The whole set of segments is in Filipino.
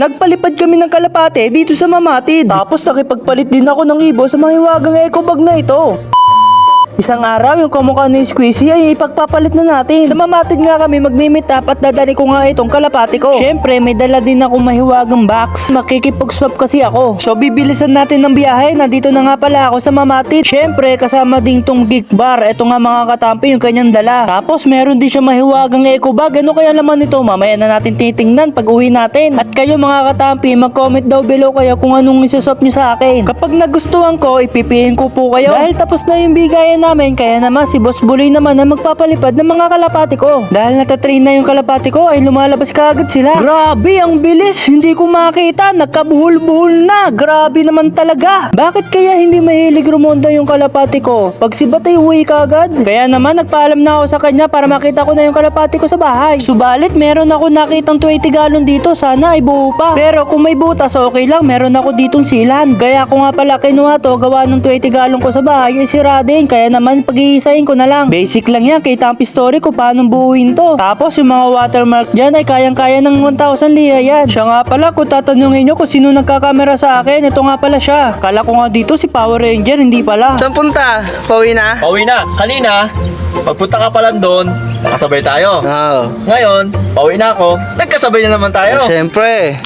Nagpalipad kami ng kalapate dito sa Mamatid. Tapos nakipagpalit din ako ng ibo sa mga hiwagang eco bag na ito. Isang araw, yung kamukha ni Squeezy ay ipagpapalit na natin. Sa mamatid nga kami magmi-meet up at dadali ko nga itong kalapati ko. Siyempre, may dala din ako mahiwagang box. Makikipag-swap kasi ako. So, bibilisan natin ng biyahe. Nandito na nga pala ako sa mamatid. Siyempre, kasama din tong geek bar. Ito nga mga katampi, yung kanyang dala. Tapos, meron din siya mahiwagang eco bag. Ano kaya laman nito? Mamaya na natin titingnan pag uwi natin. At kayo mga katampi, mag-comment daw below kayo kung anong isusop nyo sa akin. Kapag nagustuhan ko, ipipihin ko po kayo. Dahil tapos na yung bigayan namin, kaya naman si Boss Buloy naman na magpapalipad ng mga kalapati ko. Dahil natatrain na yung kalapati ko, ay lumalabas kaagad sila. Grabe, ang bilis! Hindi ko makita, nagkabuhol-buhol na. Grabe naman talaga. Bakit kaya hindi mahilig rumonda yung kalapati ko? Pag si Batay uwi kaagad. Kaya naman nagpaalam na ako sa kanya para makita ko na yung kalapati ko sa bahay. Subalit, meron ako nakitang 20 galon dito. Sana ay buo pa. Pero kung may butas, okay lang. Meron ako ditong silan. Kaya ko nga pala kinuha to, gawa ng 20 galon ko sa bahay, ay sira din. Kaya naman pag-iisahin ko na lang. Basic lang yan, kay Tampi Story ko paano buuin to. Tapos yung mga watermark dyan ay kayang-kaya ng 1,000 liha yan. Siya nga pala, kung tatanungin nyo kung sino nagkakamera sa akin, ito nga pala siya. Kala ko nga dito si Power Ranger, hindi pala. Saan punta? Pauwi na? Pauwi na. Kanina, pagpunta ka pa lang doon, nakasabay tayo. Oo. Ngayon, pauwi na ako, nagkasabay na naman tayo. Siyempre.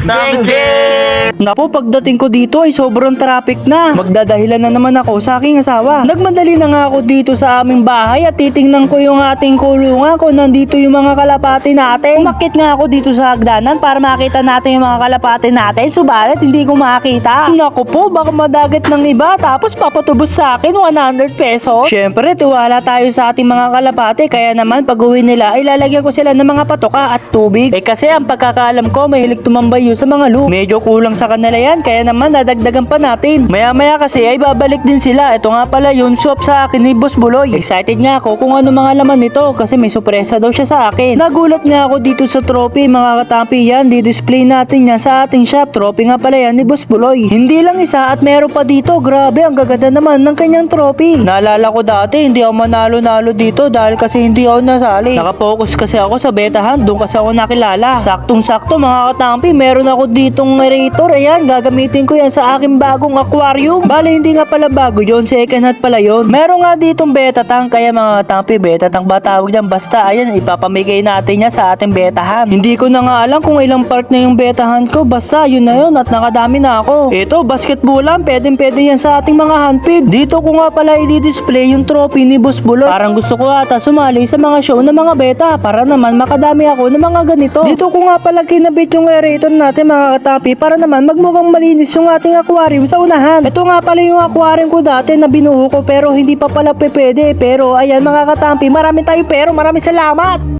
Geng, geng! Napo, pagdating ko dito ay sobrang traffic na. Magdadahilan na naman ako sa aking asawa. Nagmadali na nga ako dito sa aming bahay at titingnan ko yung ating kulungan kung nandito yung mga kalapati natin. Umakit nga ako dito sa hagdanan para makita natin yung mga kalapati natin. Subalit, hindi ko makita. Naku po, baka madagat ng iba tapos papatubos sa akin 100 pesos. Siyempre, tiwala tayo sa ating mga kalapati kaya naman pag uwi nila ay lalagyan ko sila ng mga patoka at tubig. Eh kasi ang pagkakaalam ko mahilig tumambay yun sa mga loop. Medyo kulang sa kanila yan kaya naman dadagdagan pa natin. Maya maya kasi ay babalik din sila. Ito nga pala yung shop sa akin ni Boss Buloy. Excited nga ako kung ano mga laman nito kasi may sorpresa daw siya sa akin. Nagulat nga ako dito sa trophy mga katampi yan. Di-display natin yan sa ating shop. Trophy nga pala yan ni Boss Buloy. Hindi lang isa at meron pa dito. Grabe ang gaganda naman ng kanyang trophy. Naalala ko dati hindi ako manalo-nalo dito dahil kasi hindi ako nasali. Nakapokus kasi ako sa betahan. Doon kasi ako nakilala. Saktong-sakto mga katampi. Meron ako ditong narrator. Ayan, gagamitin ko yan sa aking bagong aquarium. Bale, hindi nga pala bago yon Second hand pala yon Meron nga ditong beta tank. Kaya mga katampi, beta tank ba tawag yan? Basta, ayan, ipapamigay natin yan sa ating betahan. Hindi ko na nga alam kung ilang part na yung betahan ko. Basta, yun na yun at nakadami na ako. Ito, basketball lang. Pwedeng pwede yan sa ating mga handpid. Dito ko nga pala i-display yung trophy ni Boss Buloy. Parang gusto ko ata sumali sa mga show ng mga beta para naman makadami ako ng mga ganito. Dito ko nga pala kinabit yung aerator natin mga katapi para naman magmukhang malinis yung ating aquarium sa unahan. Ito nga pala yung aquarium ko dati na binuho ko pero hindi pa pala pwede. Pero ayan mga katampi, marami tayo pero marami salamat.